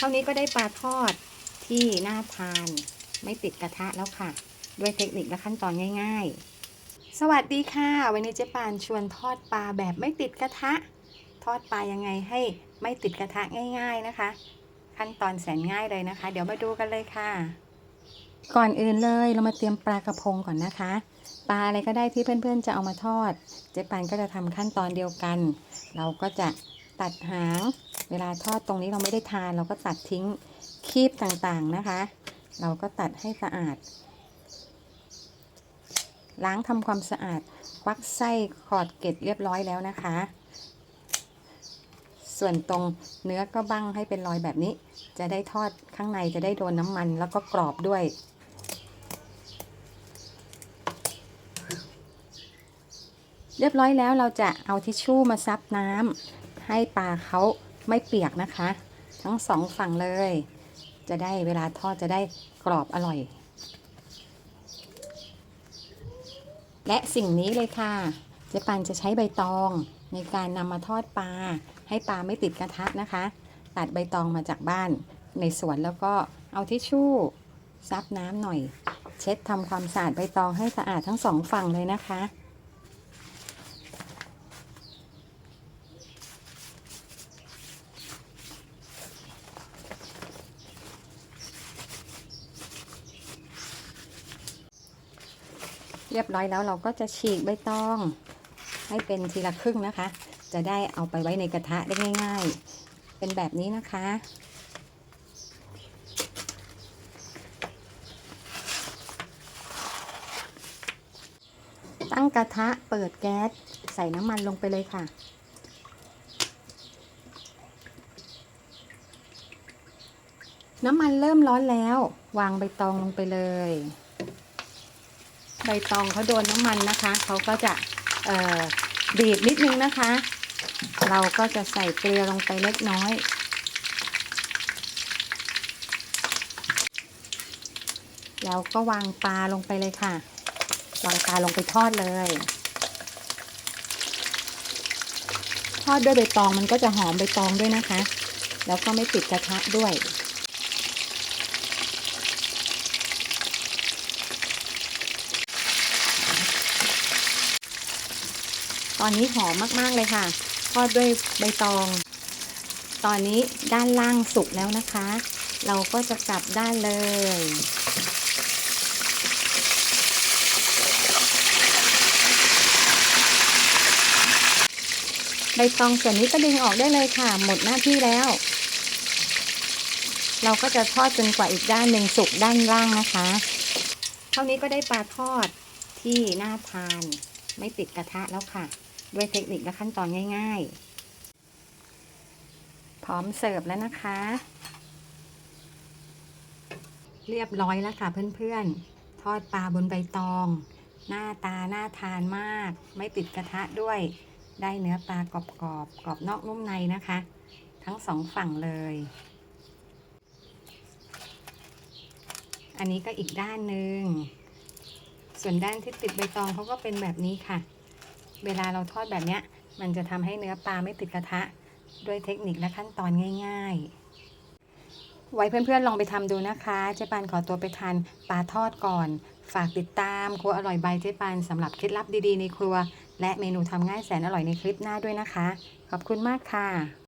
เท่านี้ก็ได้ปลาทอดที่น่าทานไม่ติดกระทะแล้วค่ะ ด้วยเทคนิคและขั้นตอนง่าย ๆ สวัสดีค่ะ วันนี้เจ๊ปานชวนทอดปลาแบบไม่ติดกระทะ ทอดปลายังไงให้ไม่ติดกระทะง่าย ๆนะคะ ขั้นตอนแสนง่ายเลยนะคะ เดี๋ยวมาดูกันเลยค่ะ ก่อนอื่นเลยเรามาเตรียมปลากระพงก่อนนะคะ ปลาอะไรก็ได้ที่เพื่อนๆจะเอามาทอด เจ๊ปานก็จะทำขั้นตอนเดียวกัน เราก็จะตัดหาง เวลาทอดตรงนี้เราไม่ได้ทาน เราก็ตัดทิ้งคีบต่างๆนะคะ เราก็ตัดให้สะอาด ล้างทำความสะอาด ควักไส้ขอดเกล็ดเรียบร้อยแล้วนะคะ ส่วนตรงเนื้อก็บั้งให้เป็นรอยแบบนี้ จะได้ทอดข้างในจะได้โดนน้ำมันแล้วก็กรอบด้วยเรียบร้อยแล้วเราจะเอาทิชชู่มาซับน้ำให้ปลาเขา ไม่เปียกนะคะ ทั้งสองฝั่งเลย จะได้เวลาทอดจะได้กรอบอร่อย และสิ่งนี้เลยค่ะเจ๊ปันจะใช้ใบตองในการนำมาทอดปลา ให้ปลาไม่ติดกระทะนะคะ ตัดใบตองมาจากบ้านในสวนแล้วก็เอาทิชชู่ซับน้ำหน่อย เช็ดทำความสะอาดใบตองให้สะอาดทั้งสองฝั่งเลยนะคะ เรียบร้อยแล้วเราก็จะฉีกใบตอง ให้เป็นทีละครึ่งนะคะ จะได้เอาไปไว้ในกระทะได้ง่าย ๆ เป็นแบบนี้นะคะ ตั้งกระทะเปิดแก๊สใส่น้ำมันลงไปเลยค่ะน้ำมันเริ่มร้อนแล้ว วางใบตองลงไปเลย ใบตองเขาโดนน้ำมันนะคะ เขาก็จะเอ่อบีบนิดนึงนะคะ เราก็จะใส่เกลือลงไปเล็กน้อย แล้วก็วางปลาลงไปเลยค่ะ วางปลาลงไปทอดเลย ทอดด้วยใบตองมันก็จะหอมใบตองด้วยนะคะ แล้วก็ไม่ติดกระทะด้วย ตอนนี้หอมมากๆเลยค่ะ ทอดด้วยใบตอง ตอนนี้ด้านล่างสุกแล้วนะคะ เราก็จะกลับด้านเลย ใบตองส่วนนี้ก็ดึงออกได้เลยค่ะ หมดหน้าที่แล้ว เราก็จะทอดจนกว่าอีกด้านหนึ่งสุกด้านล่างนะคะ เท่านี้ก็ได้ปลาทอดที่น่าทานไม่ติดกระทะแล้วค่ะ ด้วยเทคนิคและขั้นตอนง่าย ๆ พร้อมเสิร์ฟแล้วนะคะ เรียบร้อยแล้วค่ะเพื่อนๆ ทอดปลาบนใบตอง หน้าตาน่าทานมาก ไม่ติดกระทะด้วย ได้เนื้อปลากรอบๆกรอบนอกนุ่มในนะคะ ทั้งสองฝั่งเลย อันนี้ก็อีกด้านหนึ่งส่วนด้านที่ติดใบตองเขาก็เป็นแบบนี้ค่ะ เวลาเราทอดแบบเนี้ย มันจะทำให้เนื้อปลาไม่ติดกระทะ ด้วยเทคนิคและขั้นตอนง่าย ๆ ไว้เพื่อนๆลองไปทำดูนะคะ เจ๊ปานขอตัวไปทานปลาทอดก่อน ฝากติดตามครัวอร่อยใบเจ๊ปานสำหรับเคล็ดลับดีๆในครัว และเมนูทำง่ายแสนอร่อยในคลิปหน้าด้วยนะคะ ขอบคุณมากค่ะ